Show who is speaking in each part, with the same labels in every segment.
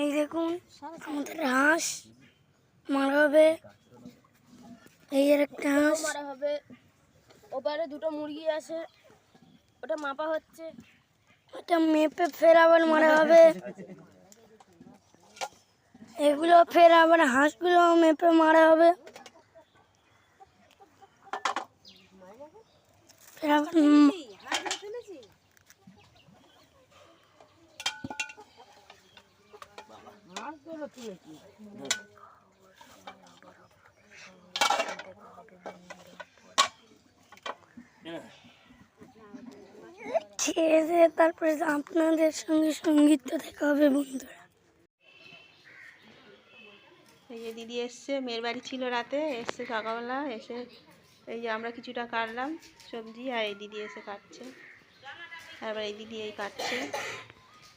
Speaker 1: এই দেখুন আমাদের হাঁস মারা হবে। এই আর একটা হাঁস।
Speaker 2: মারা হবে। ওপারে দুটো মুরগি আছে। ওটা মাপা হচ্ছে।
Speaker 1: ওটা মেপে ফের আবার মারা হবে। এগুলো ফের আবার হাঁসগুলো মেপে মারা হবে। ফের আবার তারপরে আপনাদের সঙ্গে সংগীত দেখা হবে বন্ধুরা।
Speaker 3: এই যে দিদি এসছে, মেয়ের বাড়ি ছিল রাতে, এসছে সকালবেলা, এসে এই যে আমরা কিছুটা কাটলাম সবজি, আর এই দিদি এসে কাটছে। তারপর এই দিদি এই কাটছে।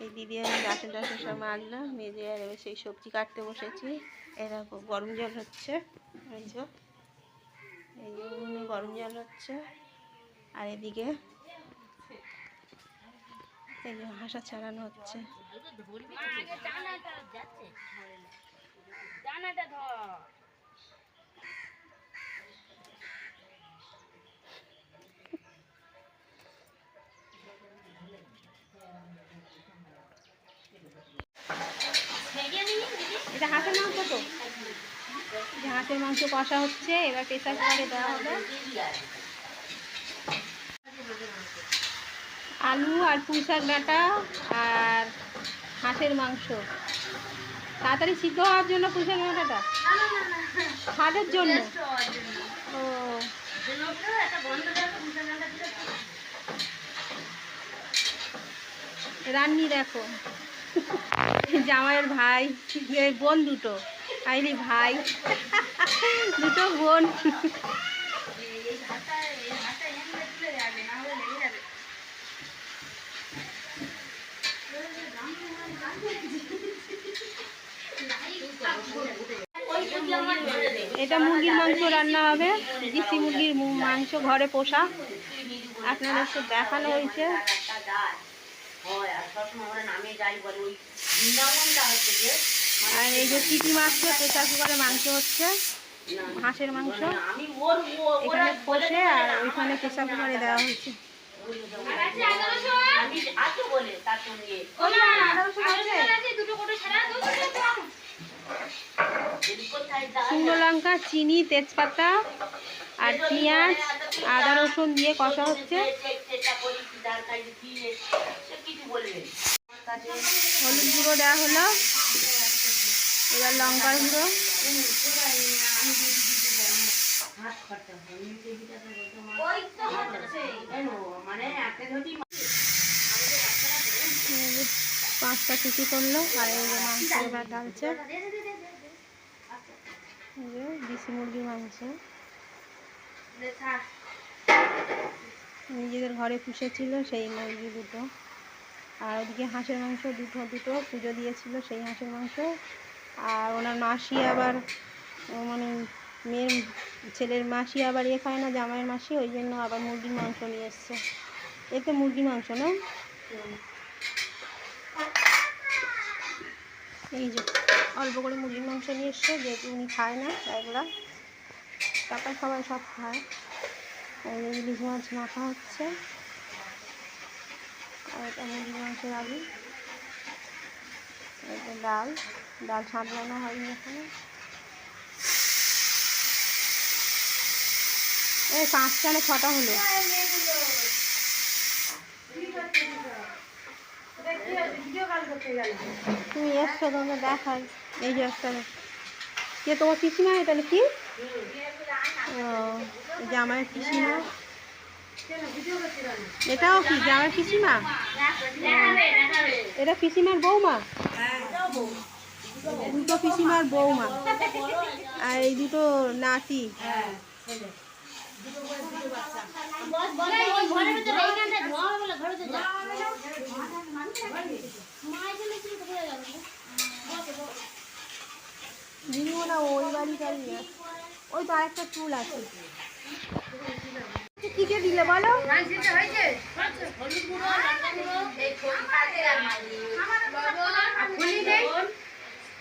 Speaker 3: এই দিদি আমি বাসন টাসন সব মাজলাম মেজে আর সেই সবজি কাটতে বসেছি। এরকম গরম জল হচ্ছে। এই যে, এই উনুনে গরম জল হচ্ছে। আর এদিকে এই যে হাঁসা ছাড়ানো হচ্ছে। এটা হাঁসের মাংস তো যে হাঁসের মাংস কষা হচ্ছে, এবার প্রেসার কুকারে দেওয়া হবে। আলু আর পুঁই শাক ডাঁটা আর হাঁসের মাংস। তাড়াতাড়ি সিদ্ধ হওয়ার জন্য পুঁই শাক ডাঁটাটা? স্বাদের জন্য? ও। রান্নি দেখো। জামাইয়ের ভাই বোন দুটো। আইলি ভাই। দুটো বোন। এটা মুরগির মাংস রান্না হবে। দেশি মুরগির মাংস ঘরে পোষা। আপনাদের সব দেখানো হয়েছে। আর এই যে চিটি মাছ প্রেসার কুকারে মাংস হচ্ছে হাঁসের মাংস। এখানে কষে আর ওইখানে প্রেসার কুকারে দেওয়া হচ্ছে শুকনো লঙ্কা চিনি তেজপাতা আর পেঁয়াজ আদা রসুন দিয়ে কষা হচ্ছে। হলুদ গুঁড়ো দেওয়া হলো। এবার লঙ্কার গুঁড়ো। পাঁচটা কুচি করল, আর মাংস এবার ডালছে দেশি মুরগির মাংস। নিজেদের ঘরে পুষেছিল সেই মুরগি দুটো। আর ওদিকে হাঁসের মাংস দুটো দুটো পুজো দিয়েছিল সেই হাঁসের মাংস। আর ওনার মাসি আবার মানে মেয়ের ছেলের মাসি আবার এ খায় না, জামাইয়ের মাসি, ওই জন্য আবার মুরগির মাংস নিয়ে এসছে। এতে মুরগির মাংস, না? এই যে, অল্প করে মুরগির মাংস নিয়ে এসছে, যেহেতু উনি খায় না, একলা। তারপর সবাই সব খায়। ইলিশ মাছ মাখা হচ্ছে। আর এটা মুরগির মাংসের আলু। এটা ডাল। ডাল সামলানো হয়নি এখানে। এই পাঁচটা না ছটা হলো। তুমি এসছো তোমাকে দেখাই। এই যে একটা কে তোমার পিসিমা? এটা কি? ও জামাইয়ের পিসিমা। এটাও কি জামাইয়ের পিসিমা? এটা পিসিমার বৌমা। দুটো পিসিমার বৌমা আর এই দুটো নাতি। না ওই বাড়ি টাড়ি না ওই তো আরেকটা চুল আছে। কি কে দিলে বলো?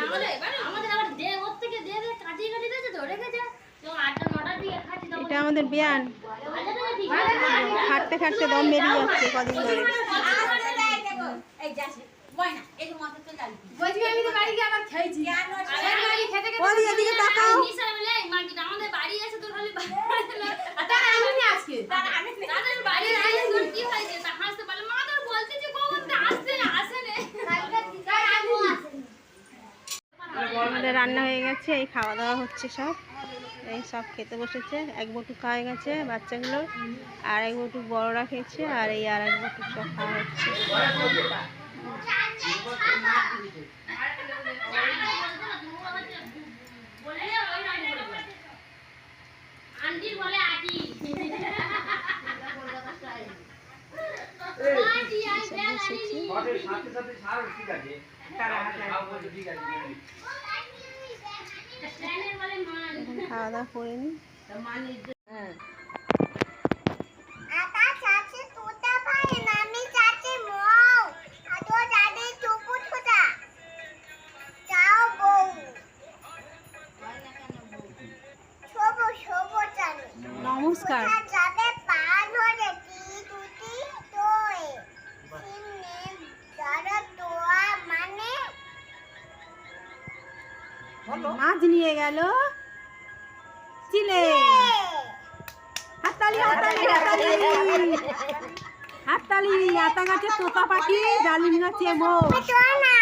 Speaker 2: আমাদের এবারে আমাদের আবার দে ওর থেকে দে দে কাটিয়ে কাটিয়ে দিয়েছে খাচ্ছি তখন
Speaker 3: এটা আমাদের বিয়ান। খাটতে খাটতে দম বেরিয়ে যাচ্ছে কদিন ধরে। এদিকে তাকাও।
Speaker 2: আমাদের বাড়ি আছে তো খালি তাদের বাড়ি আছে তোর কি হয়েছে তা হাসতে পারলে মা তোর বলতেছে কখন তো আসতে আসে না
Speaker 3: আমাদের গেছে এই খাওয়া দাওয়া হচ্ছে সব। এই সব খেতে বসেছে, এক বটু খাওয়া গেছে বাচ্চাগুলো, আর এক বটু বড়রা খেয়েছে, আর এই আর এক বটু সব খাওয়া হচ্ছে।
Speaker 4: সাথে সাথে সার ঠিক আছে খাও বলছে ঠিক আছে
Speaker 2: ট্রেনের বলে মান
Speaker 3: এখন খাওয়া দাওয়া করে নি।
Speaker 1: আটা চাচি তুতা পারে না আমি
Speaker 3: মাছ নিয়ে গেল। চিলে। হাততালি হাততালি হাততালি। হাততালি আতা গাছে তোতা পাখি ডালিম গাছে মো
Speaker 1: তোয়া না